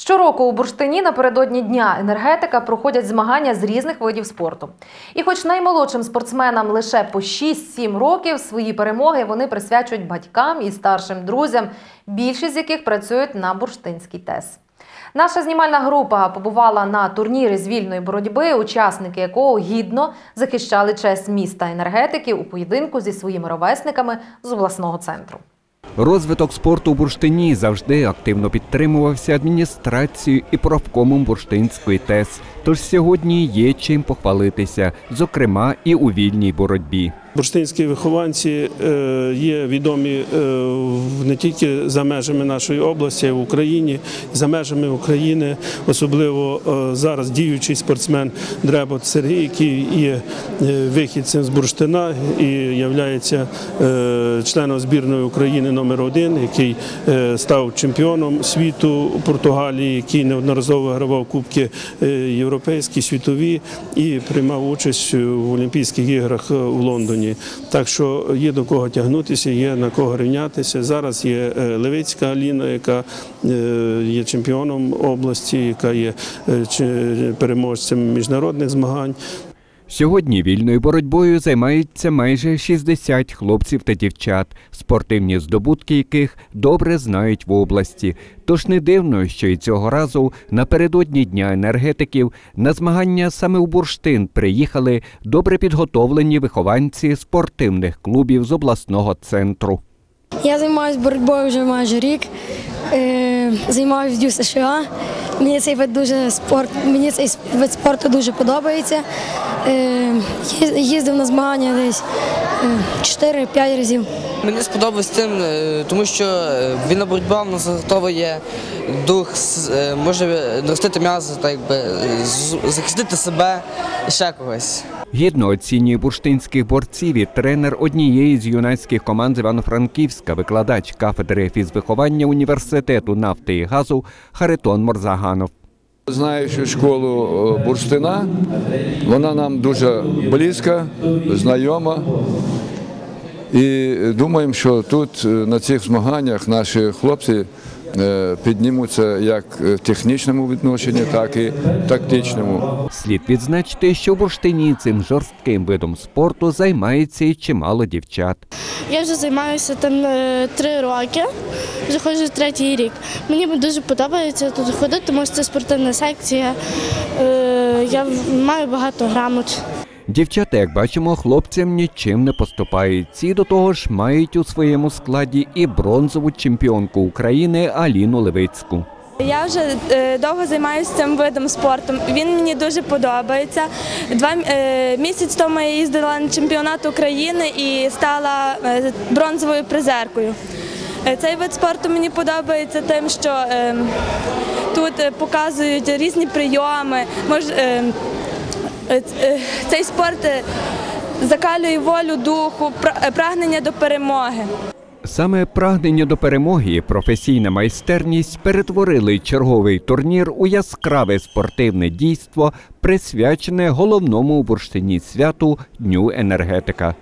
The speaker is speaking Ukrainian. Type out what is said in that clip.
Щороку у Бурштині напередодні дня енергетика проходять змагання з різних видів спорту. І, хоч наймолодшим спортсменам лише по 6-7 років, свої перемоги вони присвячують батькам і старшим друзям, більшість з яких працюють на бурштинській ТЕС. Наша знімальна група побувала на турнірі з вільної боротьби, учасники якого гідно захищали честь міста енергетики у поєдинку зі своїми ровесниками з обласного центру. Розвиток спорту у Бурштині завжди активно підтримувався адміністрацією і правкомом Бурштинської ТЕС. Тож сьогодні є чим похвалитися, зокрема і у вільній боротьбі. Бурштинські вихованці е, є відомі е, в- не тільки за межами нашої області, а й в Україні, за межами України, особливо е, зараз діючий спортсмен Дребот Сергій, який є вихідцем з Бурштина і є членом збірної України номер один, який став чемпіоном світу Португалії, який неодноразово вигравав кубки європейські, світові і приймав участь в Олімпійських іграх е, у Лондоні. Так що є до кого тягнутися, є на кого рівнятися. Зараз є е, Левицька Аліна, яка е, є чемпіоном області, яка є е, переможцем міжнародних змагань. Сьогодні вільною боротьбою займаються майже 60 хлопців та дівчат, спортивні здобутки яких добре знають в області. Тож не дивно, що і цього разу напередодні Дня енергетиків на змагання саме у Бурштин приїхали добре підготовлені вихованці спортивних клубів з обласного центру. Я займаюся боротьбою вже майже рік. Е, Займаюся в США. Мені цей вид дуже спорт, мені цей вид спорту дуже подобається. Е, Їздив на змагання десь е, 4-5 разів. Мені сподобалось тим, е, тому що е, вільна боротьба в нас заготовує дух, е, може наростити м'ясо, так якби е, з- захистити себе і ще когось. Гідно оцінює бурштинських борців і тренер однієї з юнацьких команд з Івано-Франківська, викладач кафедри фізвиховання університету нафти і газу Харитон Морзаганов. Знаючи школу е, Бурштина, вона нам дуже близька, знайома. І думаємо, що тут е, на цих змаганнях наші хлопці піднімуться як в технічному відношенні, так і тактичному. Слід відзначити, що в бурштині цим жорстким видом спорту займається і чимало дівчат. Я вже займаюся там е, три роки, вже ходжу третій рік. Мені дуже подобається тут ходити, тому що це спортивна секція. Е, Я маю багато грамот. Дівчата, як бачимо, хлопцям нічим не поступають. Ці до того ж мають у своєму складі і бронзову чемпіонку України Аліну Левицьку. Я вже е, довго займаюся цим видом спорту. Він мені дуже подобається. Два е, місяць тому я їздила на чемпіонат України і стала е, бронзовою призеркою. Цей вид спорту мені подобається тим, що е, тут показують різні прийоми. Мож, е, е, е, цей спорт е, закалює волю духу, е, прагнення до перемоги. Саме прагнення до перемоги і професійна майстерність перетворили черговий турнір у яскраве спортивне дійство, присвячене головному бурштині святу Дню енергетика.